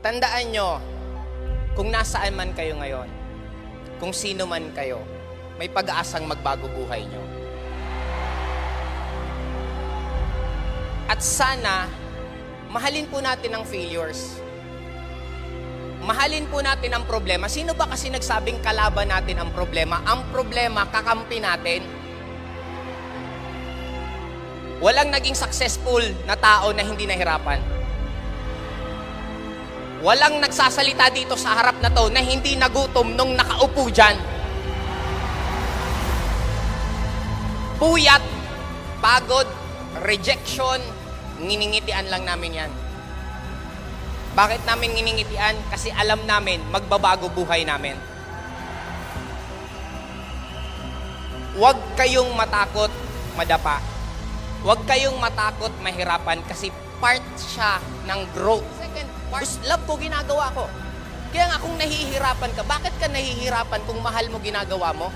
Tandaan nyo, kung nasaan man kayo ngayon, kung sino man kayo, may pag-aasang magbago buhay nyo. At sana, mahalin po natin ang failures. Mahalin po natin ang problema. Sino ba kasi nagsabing kalaban natin ang problema? Ang problema, kakampi natin. Walang naging successful na tao na hindi nahirapan. Walang nagsasalita dito sa harap na to na hindi nagutom nung nakaupo dyan. Puyat, pagod, rejection, nginingitian lang namin yan. Bakit namin nginingitian? Kasi alam namin, magbabago buhay namin. Huwag kayong matakot madapa. Huwag kayong matakot mahirapan kasi part siya ng growth. Part, love ko ginagawa ko. Kaya nga kung nahihirapan ka, bakit ka nahihirapan kung mahal mo ginagawa mo?